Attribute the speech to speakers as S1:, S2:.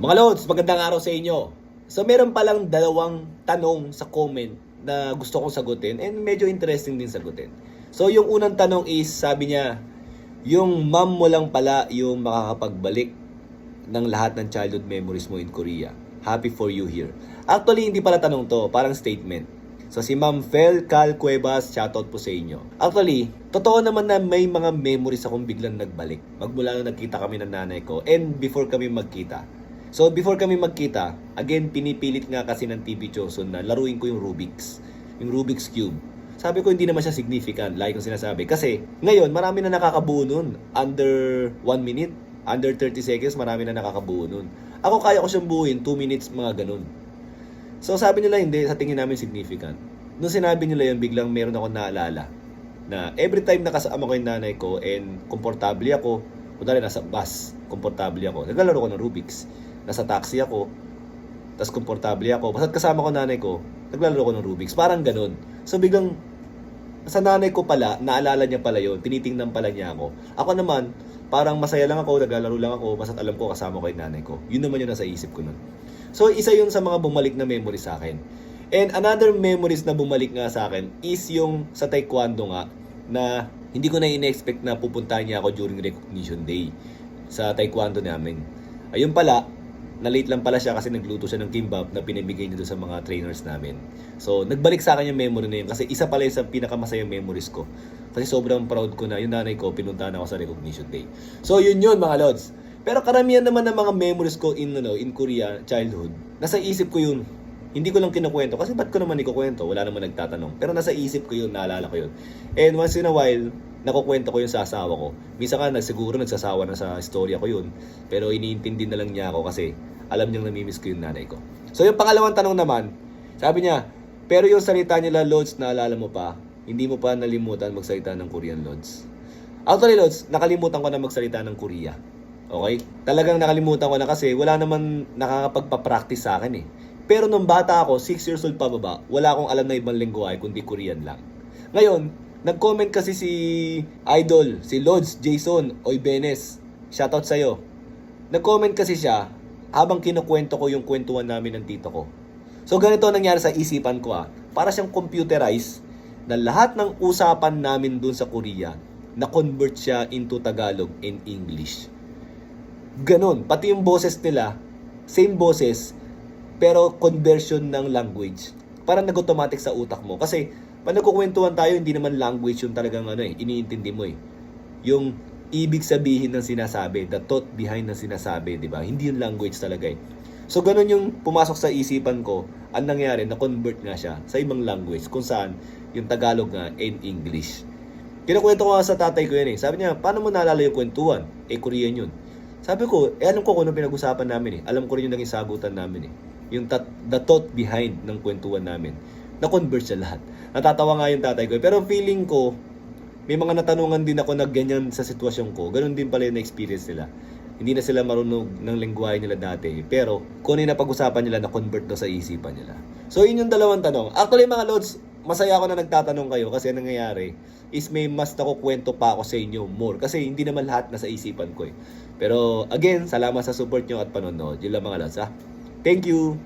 S1: Mga Lods, magandang araw sa inyo. So meron palang dalawang tanong sa comment na gusto kong sagutin and medyo interesting din sagutin. So yung unang tanong is, sabi niya, yung mom mo lang pala yung makakapagbalik ng lahat ng childhood memories mo in Korea. Happy for you here. Actually, hindi pala tanong to, parang statement. So si Ma'am Fel Cal Cuevas, shoutout po sa inyo. Actually, totoo naman na may mga memories akong biglang nagbalik. Magmula nung nagkita kami ng nanay ko and before kami magkita. So before kami magkita, again pinipilit nga kasi ng TV Chosun na laruin ko yung Rubik's, yung Rubik's Cube. Sabi ko hindi naman siya significant, like yung sinasabi. Kasi ngayon, marami na nakakabuo nun. Under 1 minute, under 30 seconds, marami na nakakabuo nun. Ako kaya ko siyang buuin, 2 minutes, mga ganun. So sabi nila hindi, sa tingin namin significant. Nung sinabi nila yun, biglang meron ako naalala na every time nakasama ko yung nanay ko and komportable ako, kunwari nasa bus, komportable ako. Naglalaro ko ng Rubik's. Nasa taxi ako, tapos komportable ako. Basta kasama ko nanay ko, naglalaro ko ng Rubik's. Parang ganun. So biglang sa nanay ko pala, naalala niya pala yon tinitingnan pala niya ako. Ako naman, parang masaya lang ako, naglalaro lang ako, basta alam ko kasama ko yung nanay ko. Yun naman yung nasa isip ko nun. So, isa yun sa mga bumalik na memory sa akin. And another memories na bumalik nga sa akin is yung sa taekwondo nga na hindi ko na in-expect na pupuntahan niya ako during recognition day sa taekwondo namin. Ayun pala, na-late lang pala siya kasi nagluto siya ng kimbap na pinibigay niya doon sa mga trainers namin. So, nagbalik sa akin yung memory na yun kasi isa pala yun sa pinakamasayang memories ko. Kasi sobrang proud ko na yung nanay ko, pinuntahan ako sa recognition day. So, yun yun mga lods. Pero karamihan naman ng mga memories ko in, ano, in Korea, childhood, nasa isip ko yun. Hindi ko lang kinukwento kasi ba't ko naman ikukwento? Wala naman nagtatanong. Pero nasa isip ko yun, naalala ko yun. And once in a while, nakukwento ko yun sa asawa ko. Minsan ka, nagsiguro nagsasawa na sa istorya ko yun. Pero iniintindi na lang niya ako kasi alam niyang namimiss ko yung nanay ko. So yung pangalawang tanong naman, sabi niya, pero yung salita nila, Lods, naalala mo pa, hindi mo pa nalimutan magsalita ng Korean, Lods. Actually, Lods, nakalimutan ko na magsalita ng Korea. Okay? Talagang nakalimutan ko na kasi wala naman nakakapagpa-practice sa akin eh. Pero nung bata ako, 6 years old pa baba, wala akong alam na ibang lingwahe kundi Korean lang. Ngayon, nag-comment kasi si Idol, si Lods Jason Oybenes. Shoutout sa'yo. Nag-comment kasi siya habang kinukwento ko yung kwentuhan namin ng tito ko. So ganito ang nangyari sa isipan ko ah. Para siyang computerized na lahat ng usapan namin dun sa Korea na-convert siya into Tagalog and English. Ganon. Pati yung boses nila, same boses, pero conversion ng language. Parang nag-automatic sa utak mo. Kasi, pag nagkukwentuhan tayo, hindi naman language yung talagang ano eh, iniintindi mo eh. Yung ibig sabihin ng sinasabi, the thought behind ng sinasabi, di ba? Hindi yung language talaga eh. So, ganun yung pumasok sa isipan ko, ang nangyari, na-convert nga siya sa ibang language, kung saan yung Tagalog nga and English. Kinukwento ko nga sa tatay ko yan eh. Sabi niya, paano mo naalala yung kwentuhan? Eh, Korean yun. Sabi ko, eh alam ko kung ano pinag-usapan namin eh. Alam ko rin yung naging sagutan namin eh. Yung tat- the thought behind ng kwentuhan namin. Na-convert siya lahat. Natatawa nga yung tatay ko. Pero feeling ko, may mga natanungan din ako na ganyan sa sitwasyon ko. Ganon din pala yung na-experience nila. Hindi na sila marunong ng lingwahe nila dati. Pero kung ano napag-usapan nila, na-convert na sa isipan nila. So yun yung dalawang tanong. Actually mga lods, masaya ako na nagtatanong kayo kasi ang nangyayari is may mas nakukwento pa ako sa inyo more. Kasi hindi naman lahat nasa isipan ko eh. Pero again, salamat sa support nyo at panonood. Yun lang mga lods ha. Thank you!